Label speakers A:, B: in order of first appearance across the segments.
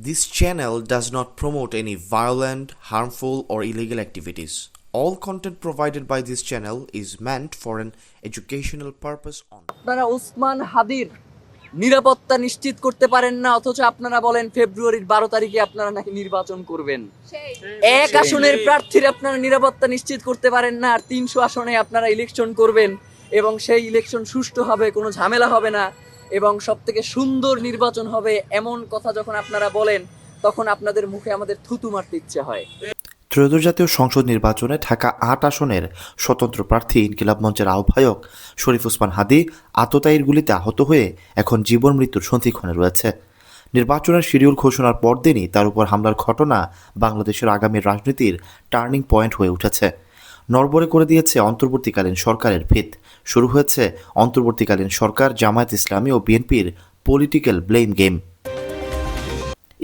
A: This channel does not promote any violent, harmful, or illegal activities. All content provided by this channel is meant for an educational purpose only.
B: আপনারা ওসমান হাদির নিরাপত্তা নিশ্চিত করতে পারেন না অথচ আপনারা বলেন ফেব্রুয়ারির বারো তারিখে আপনারা নাকি নির্বাচন করবেন এক আসনের প্রার্থীর আপনারা নিরাপত্তা নিশ্চিত করতে পারেন না আর তিনশো আসনে আপনারা ইলেকশন করবেন এবং সেই ইলেকশন সুষ্ঠু হবে কোনো ঝামেলা হবে না এবং সব থেকে সুন্দর নির্বাচন হবে এমন কথা যখন আপনারা বলেন, তখন আপনাদের মুখে আমাদের থুতু মারতে ইচ্ছে হয়।
C: ত্রয়োদশ জাতীয় সংসদ নির্বাচনে ঢাকা আট আসনের স্বতন্ত্র প্রার্থী ইনকিলাব মঞ্চের আহ্বায়ক শরীফ ওসমান হাদি আততায়ীর গুলিতে আহত হয়ে এখন জীবন মৃত্যুর সন্ধিক্ষণে রয়েছে। নির্বাচনের শিডিউল ঘোষণার পরদিনই তার উপর হামলার ঘটনা বাংলাদেশের আগামী রাজনীতির টার্নিং পয়েন্ট হয়ে উঠেছে। নড়বড়ে করে দিয়েছে অন্তর্বর্তীকালীন সরকারের ভিত শুরু হয়েছে অন্তর্বর্তীকালীন সরকার, জামায়াত ইসলামী ও বিএনপির পলিটিক্যাল ব্লেম গেম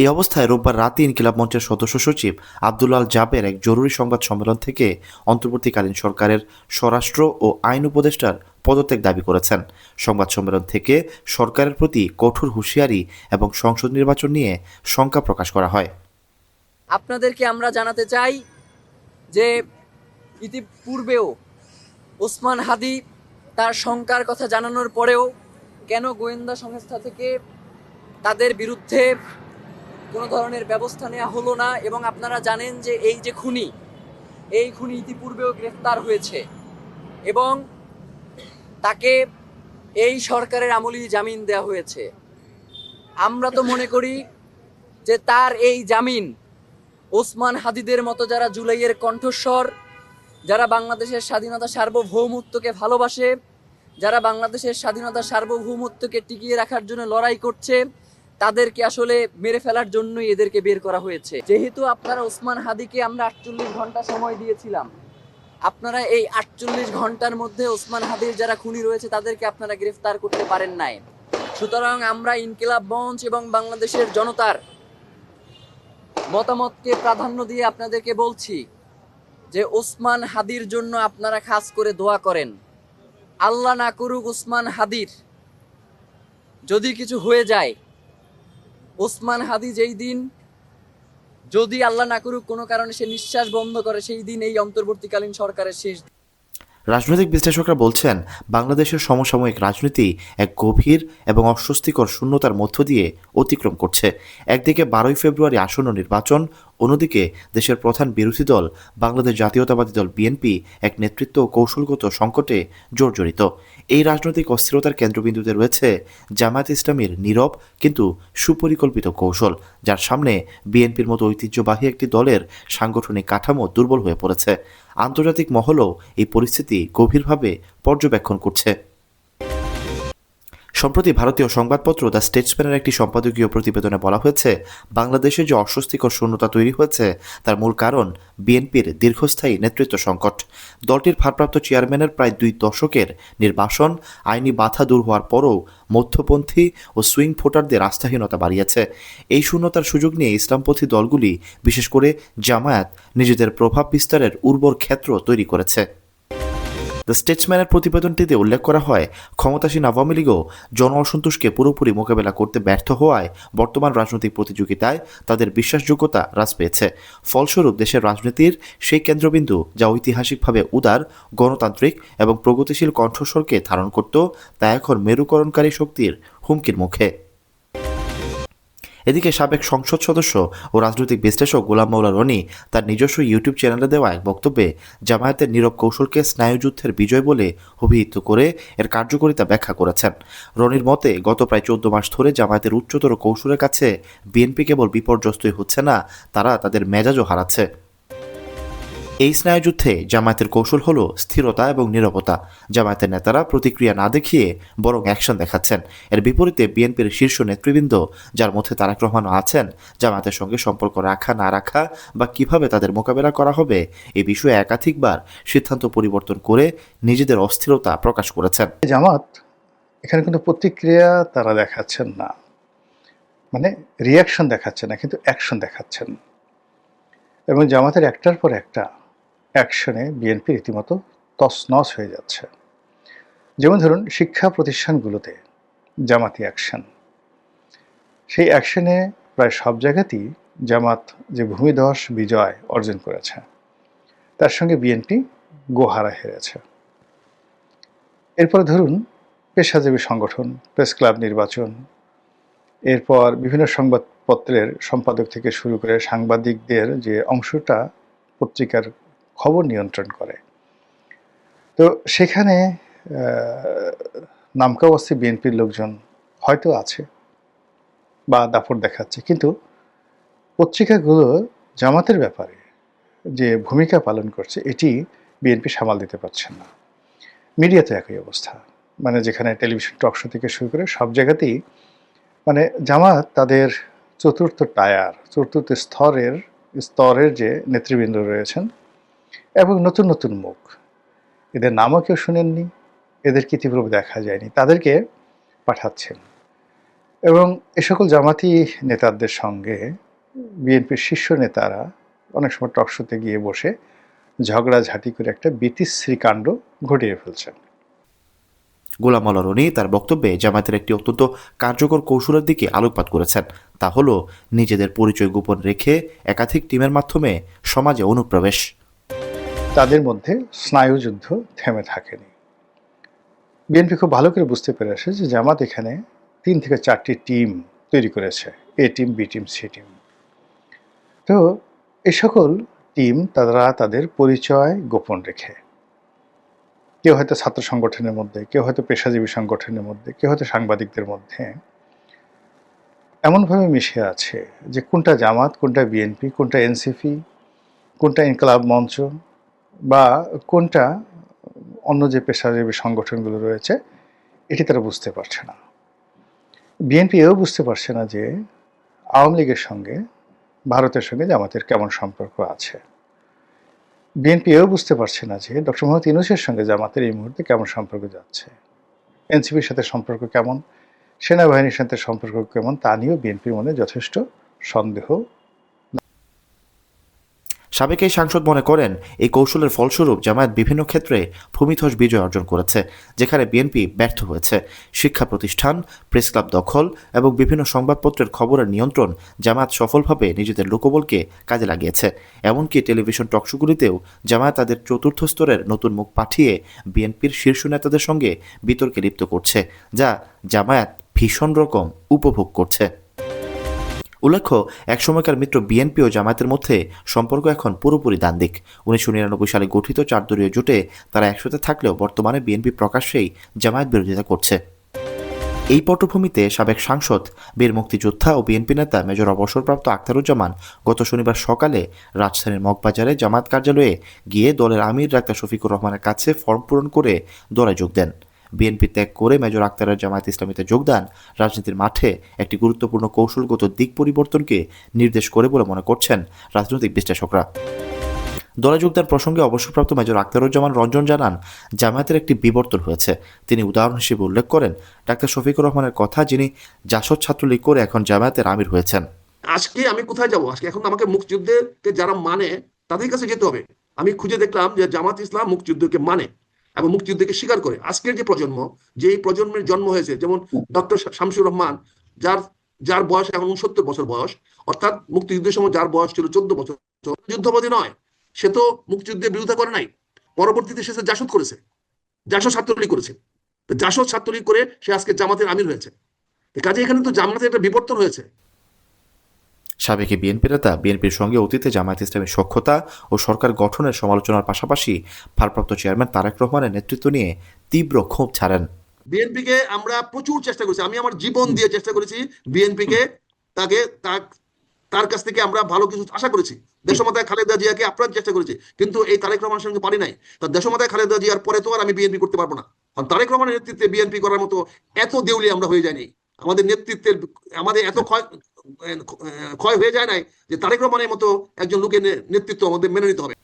C: এই অবস্থায় রোববার রাতে ইনকিলাব মঞ্চের সদস্য সচিব আব্দুল্লাল জাবের এক জরুরি সংবাদ সম্মেলন থেকে অন্তর্বর্তীকালীন সরকারের স্বরাষ্ট্র ও আইন উপদেষ্টার পদত্যাগ দাবি করেছেন। সংবাদ সম্মেলন থেকে সরকারের প্রতি কঠোর হুঁশিয়ারি এবং সংসদ নির্বাচন নিয়ে শঙ্কা প্রকাশ করা হয়।
B: আপনাদেরকে আমরা জানাতে চাই যে ইতিপূর্বেও ওসমান হাদি তার শঙ্কার কথা জানানোর পরেও কেন গোয়েন্দা সংস্থা থেকে তাদের বিরুদ্ধে কোনো ধরনের ব্যবস্থা নেওয়া হলো না? এবং আপনারা জানেন যে এই যে খুনি, এই খুনি ইতিপূর্বেও গ্রেফতার হয়েছে এবং তাকে এই সরকারের আমলি জামিন দেওয়া হয়েছে। আমরা তো মনে করি যে তার এই জামিন ওসমান হাদিদের মতো যারা জুলাইয়ের কণ্ঠস্বর যারা বাংলাদেশের স্বাধীনতা সার্বভৌমত্বকে ভালোবাসে, যারা বাংলাদেশের স্বাধীনতা সার্বভৌমত্বকে টিকিয়ে রাখার জন্য লড়াই করছে, তাদেরকে আসলে মেরে ফেলার জন্যই এদেরকে বের করা হয়েছে। যেহেতু আপনারা ওসমান হাদিকে আমরা আটচল্লিশ ঘণ্টা সময় দিয়েছিলাম, আপনারা এই আটচল্লিশ ঘণ্টার মধ্যে ওসমান হাদির যারা খুনি রয়েছে, তাদেরকে আপনারা গ্রেফতার করতে পারেন নাই। সুতরাং আমরা ইনকিলাব মঞ্চ এবং বাংলাদেশের জনতার মতামতকে প্রাধান্য দিয়ে আপনাদেরকে বলছি যে ওসমান হাদির জন্য আপনারা খাস করে দোয়া করেন। আল্লাহ না করুক ওসমান হাদির। যদি কিছু হয়ে যায় ওসমান হাদি যেই দিন যদি আল্লাহ না করুক কোনো কারণে সে নিঃশ্বাস বন্ধ করে, সেই দিন এই অন্তর্বর্তীকালীন সরকারের শেষ
C: রাজনৈতিক বিশ্লেষকরা বলছেন, বাংলাদেশের সমসাময়িক রাজনীতি এক গভীর এবং অস্বস্তিকর শূন্যতার মধ্য দিয়ে অতিক্রম করছে। একদিকে বারোই ফেব্রুয়ারি আসন্ন নির্বাচন অন্যদিকে, দেশের প্রধান বিরোধী দল, বাংলাদেশ জাতীয়তাবাদী দল বিএনপি এক নেতৃত্ব ও কৌশলগত সংকটে জর্জরিত। এই রাজনৈতিক অস্থিরতার কেন্দ্রবিন্দুতে রয়েছে জামায়াত ইসলামের নীরব কিন্তু সুপরিকল্পিত কৌশল, যার সামনে বিএনপির মতো ঐতিহ্যবাহী একটি দলের সাংগঠনিক কাঠামো দুর্বল হয়ে পড়েছে। আন্তর্জাতিক মহলও এই পরিস্থিতি গভীরভাবে পর্যবেক্ষণ করছে। সম্প্রতি ভারতীয় সংবাদপত্র দ্য স্টেটসম্যানের একটি সম্পাদকীয় প্রতিবেদনে বলা হয়েছে, বাংলাদেশে যে অস্বস্তিকর শূন্যতা তৈরি হয়েছে, তার মূল কারণ বিএনপির দীর্ঘস্থায়ী নেতৃত্ব সংকট। দলটির ভারপ্রাপ্ত চেয়ারম্যানের প্রায় দুই দশকের নির্বাসন, আইনি বাধা দূর হওয়ার পরও মধ্যপন্থী ও সুইং ভোটারদের আস্থাহীনতা বাড়িয়েছে। এই শূন্যতার সুযোগ নিয়ে ইসলামপন্থী দলগুলি, বিশেষ করে জামায়াত, নিজেদের প্রভাব বিস্তারের উর্বর ক্ষেত্র তৈরি করেছে। দ্য স্টেটসম্যানের প্রতিবেদনটিতে উল্লেখ করা হয়, ক্ষমতাসীন আওয়ামী লীগও জন অসন্তোষকে পুরোপুরি মোকাবেলা করতে ব্যর্থ হওয়ায় বর্তমান রাজনৈতিক প্রতিযোগিতায় তাদের বিশ্বাসযোগ্যতা হ্রাস পেয়েছে। ফলস্বরূপ, দেশের রাজনীতির সেই কেন্দ্রবিন্দু যা ঐতিহাসিকভাবে উদার, গণতান্ত্রিক এবং প্রগতিশীল কণ্ঠস্বরকে ধারণ করত, তা এখন মেরুকরণকারী শক্তির হুমকির মুখে। এদিকে সাবেক সংসদ সদস্য ও রাজনৈতিক বিশ্লেষক গোলাম মৌলা রনি তার নিজস্ব ইউটিউব চ্যানেলে দেওয়া এক বক্তব্যে জামায়াতের নীরব কৌশলকে স্নায়ুযুদ্ধের বিজয় বলে অভিহিত করে এর কার্যকারিতা ব্যাখ্যা করেছেন। রনির মতে, গত প্রায় চোদ্দ মাস ধরে জামায়াতের উচ্চতর কৌশলের কাছে বিএনপি কেবল বিপর্যস্তই হচ্ছে না, তারা তাদের মেজাজও হারাচ্ছে। এই স্নায়ুযুদ্ধে জামায়াতের কৌশল হলো স্থিরতা এবং নিরবতা। জামায়াতের নেতারা প্রতিক্রিয়া না দেখিয়ে বরং অ্যাকশন দেখাচ্ছেন। এর বিপরীতে বিএনপির শীর্ষ নেতৃবৃন্দ, যার মধ্যে তারেক রহমানও আছেন, জামায়াতের সঙ্গে সম্পর্ক রাখা না রাখা বা কীভাবে তাদের মোকাবেলা করা হবে, এ বিষয়ে একাধিকবার সিদ্ধান্ত পরিবর্তন করে নিজেদের অস্থিরতা প্রকাশ করেছেন।
D: জামাত, এখানে কিন্তু প্রতিক্রিয়া তারা দেখাচ্ছেন না। মানে রিয়াকশন দেখাচ্ছে না, কিন্তু অ্যাকশন দেখাচ্ছেন। এবং জামাতের একটার পর একটা অ্যাকশনে বিএনপি রীতিমতো তছনছ হয়ে যাচ্ছে। যেমন ধরুন, শিক্ষা প্রতিষ্ঠানগুলোতে জামাতি অ্যাকশন। সেই অ্যাকশনে প্রায় সব জায়গাতেই জামাত যে ভূমিধস বিজয় অর্জন করেছে, তার সঙ্গে বিএনপি গোহারা হেরেছে। এরপরে ধরুন, পেশাজীবী সংগঠন, প্রেস ক্লাব নির্বাচন, এরপর বিভিন্ন সংবাদপত্রের সম্পাদক থেকে শুরু করে সাংবাদিকদের যে অংশটা পত্রিকার খবর নিয়ন্ত্রণ করে। তো সেখানে আহ, নামকাওয়াস্তি বিএনপির লোকজন হয়তো আছে বা দাপট দেখাচ্ছে। কিন্তু পত্রিকাগুলো জামাতের ব্যাপারে যে ভূমিকা পালন করছে এটি বিএনপি সামাল দিতে পারছে না। মিডিয়াতে একই অবস্থা। মানে যেখানে টেলিভিশন টক শো থেকে শুরু করে সব জায়গাতেই মানে জামাত তাদের চতুর্থ টায়ার চতুর্থ স্তরের স্তরের যে নেতৃবৃন্দ রয়েছেন এবং নতুন নতুন মুখ। এদের নামও কেউ শুনেননি, এদেরকে ইতিপূর্বে দেখা যায়নি, তাদেরকে পাঠাচ্ছেন। এবং এ সকল জামাতি নেতাদের সঙ্গে বিএনপির শীর্ষ নেতারা অনেক সময় টকশোতে গিয়ে বসে ঝগড়াঝাটি করে একটা বিতিশ্রী কাণ্ড ঘটিয়ে ফেলছেন।
C: গোলাম মাওলা রনি তার বক্তব্যে জামায়াতের একটি অত্যন্ত কার্যকর কৌশলের দিকে আলোকপাত করেছেন। তা হল, নিজেদের পরিচয় গোপন রেখে একাধিক টিমের মাধ্যমে সমাজে অনুপ্রবেশ।
D: তাদের মধ্যে স্নায়ুযুদ্ধ থেমে থাকেনি। বিএনপি খুব ভালো করে বুঝতে পেরেছে যে জামাত এখানে তিন থেকে চারটি টিম তৈরি করেছে, A team, B team, C team. তো এ সকল টিম তারা তাদের পরিচয় গোপন রেখে। কেউ হয়তো ছাত্র সংগঠনের মধ্যে, কেউ হয়তো পেশাজীবী সংগঠনের মধ্যে, কেউ হয়তো সাংবাদিকদের মধ্যে। এমনভাবে মিশে আছে যে কোনটা জামাত, কোনটা বিএনপি, কোনটা এনসিপি, কোনটা ইনকলাব মঞ্চ বা কোনটা অন্য যে পেশাজীবী সংগঠনগুলো রয়েছে, এটি তারা বুঝতে পারছে না। বিএনপি এও বুঝতে পারছে না যে আওয়ামী লীগের সঙ্গে, ভারতের সঙ্গে জামাতের কেমন সম্পর্ক আছে। বিএনপি এও বুঝতে পারছে না যে ডক্টর মোহাম্মদ ইউনুসের সঙ্গে জামাতের এই মুহূর্তে কেমন সম্পর্ক যাচ্ছে। এনসিপির সাথে সম্পর্ক কেমন? সেনাবাহিনীর সাথে সম্পর্ক কেমন? তা নিয়েও বিএনপির মনে যথেষ্ট সন্দেহ
C: সাবেক এই সাংসদ মনে করেন, এই কৌশলের ফলস্বরূপ জামায়াত বিভিন্ন ক্ষেত্রে ভূমিধ্বস বিজয় অর্জন করেছে, যেখানে বিএনপি ব্যর্থ হয়েছে। শিক্ষা প্রতিষ্ঠান, প্রেস ক্লাব দখল এবং বিভিন্ন সংবাদপত্রের খবরের নিয়ন্ত্রণ জামায়াত সফলভাবে নিজেদের লোকবলকে কাজে লাগিয়েছে। এমনকি টেলিভিশন টকশোগুলিতেও জামায়াত তাদের চতুর্থ স্তরের নতুন মুখ পাঠিয়ে বিএনপির শীর্ষ নেতাদের সঙ্গে বিতর্কে লিপ্ত করছে, যা জামায়াত ভীষণ রকম উপভোগ করছে। উল্লেখ্য, একসময়কার মিত্র বিএনপি ও জামায়াতের মধ্যে সম্পর্ক এখন পুরোপুরি দ্বান্দ্বিক উনিশশো নিরানব্বই সালে গঠিত চারদলীয় জোটে তারা একসাথে থাকলেও বর্তমানে বিএনপি প্রকাশ্যেই জামায়াত বিরোধিতা করছে। এই পটভূমিতে সাবেক সাংসদ, বীর মুক্তিযোদ্ধা ও বিএনপি নেতা মেজর অবসরপ্রাপ্ত আখতারুজ্জামান গত শনিবার সকালে রাজধানীর মগবাজারে জামায়াত কার্যালয়ে গিয়ে দলের আমির ডাক্তার শফিকুর রহমানের কাছে ফর্ম পূরণ করে দলে যোগ দেন। বিএনপি ত্যাগ করে মেজর আক্তারের জামায়াত ইসলামীতে যোগদান, রাজনীতির মাঠে একটি গুরুত্বপূর্ণ কৌশলগত দিক পরিবর্তনকে নির্দেশ করে বলে মনে করছেন রাজনৈতিক বিশ্লেষকরা। দলে যোগদান প্রসঙ্গে অবসরপ্রাপ্ত মেজর আক্তারুজ্জামান রঞ্জন জানান, জামায়াতের একটি বিবর্তন হয়েছে। তিনি উদাহরণ হিসেবে উল্লেখ করেন, ডাক্তার শফিকুর রহমানের কথা যিনি জাসদ ছাত্রলীগ করে এখন জামায়াতের আমির হয়েছেন।
E: আজকে আমি কোথায় যাব? আজকে এখন আমাকে মুক্তিযুদ্ধকে যারা মানে তাদের কাছে যেতে হবে। আমি খুঁজে দেখলাম যে জামাত ইসলাম মুক্তিযুদ্ধকে মানে। এবং মুক্তিযুদ্ধকে স্বীকার করে। আজকের যে প্রজন্ম, যে এই প্রজন্মের জন্ম হয়েছে, যেমন ডক্টর শামসুর রহমান, যার যার বয়স এখন উনসত্তর বছর বয়স, অর্থাৎ মুক্তিযুদ্ধের সময় যার বয়স ছিল চোদ্দ বছর যুদ্ধবাদী নয়। সে তো মুক্তিযুদ্ধের বিরোধিতা করে নাই। পরবর্তীতে সে জাসদ করেছে, জাসদ ছাত্রলীগ করেছে। জাসদ ছাত্রলীগ করে সে আজকে জামাতের আমির হয়েছে। কাজে এখানে তো জামাতের একটা বিবর্তন হয়েছে।
C: সাবেক বিএনপি নেতা, বিএনপির সঙ্গে অতীতে জামায়াত ইসলামের সক্ষতা ও সরকার গঠনের সমালোচনার পাশাপাশি ভারপ্রাপ্ত চেয়ারম্যান তারেক রহমানের নেতৃত্ব নিয়ে তীব্র ক্ষোভ ছাড়েন।
E: বিএনপিকে আমরা প্রচুর চেষ্টা করেছি। আমি আমার জীবন দিয়ে চেষ্টা করেছি বিএনপিকে তাকে তার কাছ থেকে আমরা ভালো কিছু আশা করেছি। দেশমাতায় খালেদা জিয়াকে আপ্রাণ চেষ্টা করেছি, কিন্তু এই তারেক রহমানের সঙ্গে পারি নাই। তার দেশমাতায় খালেদা জিয়ার পরে তো আর আমি বিএনপি করতে পারব না। কারণ তারেক রহমানের নেতৃত্বে বিএনপি করার মতো এত দেউলি আমরা হয়ে যায়নি আমাদের নেতৃত্বের আমাদের এত ক্ষয় ক্ষয় হয়ে যায় নাই যে তারেক রহমানের মতো একজন লোকের নেতৃত্ব আমাদের মেনে নিতে হবে।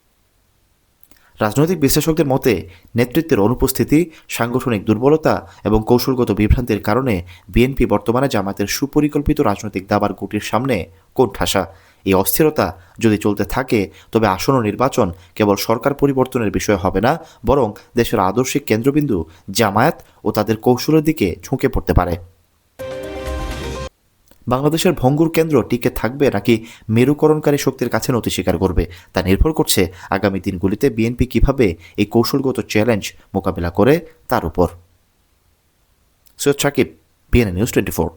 C: রাজনৈতিক বিশ্লেষকদের মতে, নেতৃত্বের অনুপস্থিতি, সাংগঠনিক দুর্বলতা এবং কৌশলগত বিভ্রান্তির কারণে বিএনপি বর্তমানে জামাতের সুপরিকল্পিত রাজনৈতিক দাবার গুটির সামনে কোণঠাসা। এই অস্থিরতা যদি চলতে থাকে, তবে আসন্ন নির্বাচন কেবল সরকার পরিবর্তনের বিষয় হবে না, বরং দেশের আদর্শিক কেন্দ্রবিন্দু জামায়াত ও তাদের কৌশলের দিকে ঝুঁকে পড়তে পারে। বাংলাদেশের ভঙ্গুর কেন্দ্র টিকে থাকবে নাকি মেরুকরণকারী শক্তির কাছে নতি স্বীকার করবে তা নির্ভর করছে আগামী দিনগুলিতে বিএনপি কীভাবে এই কৌশলগত চ্যালেঞ্জ মোকাবিলা করে তার উপর। Syed Sakib BNA news twenty four